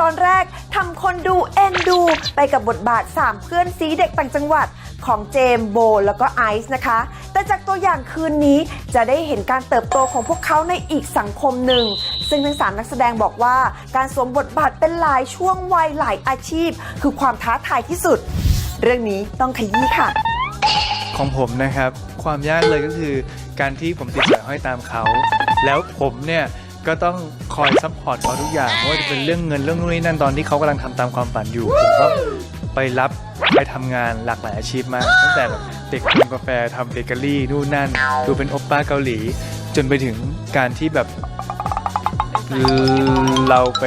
ตอนแรกทำคนดูเอ็นดู ไปกับบทบาท 3 เพื่อนซีเด็กต่างจังหวัดของเจมโบแล้วก็ไอซ์นะคะ แต่จากตัวอย่างคืนนี้จะได้เห็นการเติบโตของพวกเขาในอีกสังคมหนึ่ง ซึ่งทั้งสามนักแสดงบอกว่า การสวมบทบาทเป็นหลายช่วงวัยหลายอาชีพ คือความท้าทายที่สุด เรื่องนี้ต้องขยี้ค่ะ ของผมนะครับ ความยากเลยก็คือการที่ผมติดสายห้อยตามเขา แล้วผมเนี่ยก็ต้อง คอยซัพพอร์ตเขาทุกอย่างไม่ว่าจะเป็นเรื่องเงินเรื่องนู่นนี่นั่นตอนที่เขากำลังทำตามความฝันอยู่ผมก็ไปรับไปทำงานหลากหลายอาชีพมากตั้งแต่แบบเด็กทำกาแฟทำเบเกอรี่นู่นนั่นดูเป็นโอปป้าเกาหลี จนไปถึงการที่แบบเราไป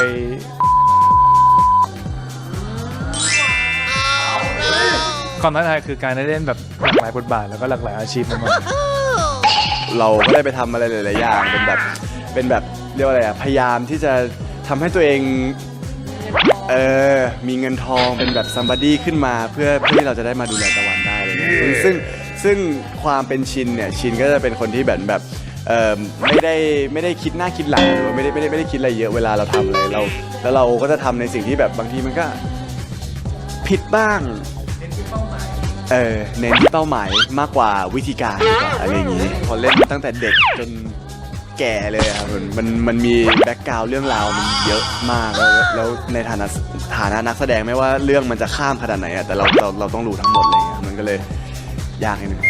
ความท้าทายคือการได้เล่นแบบหลากหลายบทบาทแล้วก็หลากหลายอาชีพมากเราก็ได้ไปทำอะไรหลาย ๆ อย่างเป็นแบบเป็นแบบ เรียกว่าอะไรอะพยายามที่จะทำให้ตัวเองเออมีเงินทองเป็นแบบซัมบ o ดี้ขึ้นมาเพื่อเพื่อที่เราจะได้มาดูแลตะวันได้อะไรเงี้ยซึ่งซึ่งซึ่งความเป็นชินเนี่ยชินก็จะเป็นคนที่แบบแบบเออไม่ได้ไม่ได้คิดหน้าคิดหลังหรือว่าไม่ได้ไม่ได้ไม่ได้คิดอะไรเยอะเวลาเราทำอะไรเรา แล้วเราก็จะทำในสิ่งที่แบบบางทีมันก็ ผิดบ้างเออเน้นที่เป้าหมายมากกว่าวิธีการดีกว่าอะไรอย่างนี้พอเล่นตั้งแต่เด็กจน แก่เลยครับมันมันมันมีแบ็กกราวด์เรื่องราวมันเยอะมากแล้วแล้วในฐานะฐานะนักแสดงไม่ว่าเรื่องมันจะข้ามขนาดไหนอะแต่เราเราเราต้องรู้ทั้งหมดเลยอะมันก็เลยยากนิดนึง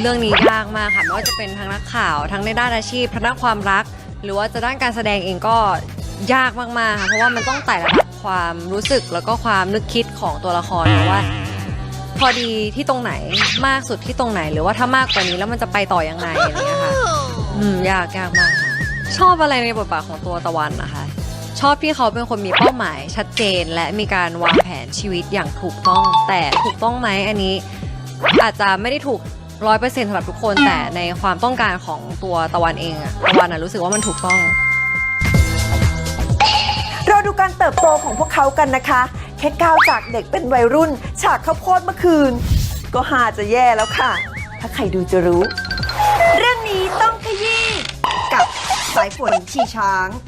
เรื่องนี้ยากมากค่ะไม่ว่าจะเป็นทั้งนักข่าวทั้งในด้านอาชีพทั้งด้านความรัก หรือว่าจะด้านการแสดงเองก็ยากมากๆค่ะเพราะว่ามันต้องไต่ระดับความรู้สึกแล้วก็ความนึกคิดของตัวละครนะว่า พอดีที่ตรงไหนมากสุดที่ตรงไหน หรือว่าถ้ามากกว่านี้แล้วมันจะไปต่อยังไงอะไรเงี้ยค่ะ อืมยากยากมากค่ะ ชอบอะไรในบทบาทของตัวตะวันนะคะ ชอบที่เขาเป็นคนมีเป้าหมายชัดเจน และมีการวางแผนชีวิตอย่างถูกต้อง แต่ถูกต้องไหมอันนี้ อาจจะไม่ได้ถูกร้อยเปอร์เซ็นต์สำหรับทุกคนแต่ในความต้องการของตัวตะวันเองอะตะวันอะรู้สึกว่ามันถูกต้อง เราดูการเติบโตของพวกเขากันนะคะแค่ก้าวจากเด็กเป็นวัยรุ่น ฉากข้าวโพดเมื่อคืน ก็หาจะแย่แล้วค่ะ ถ้าใครดูจะรู้ เรื่องนี้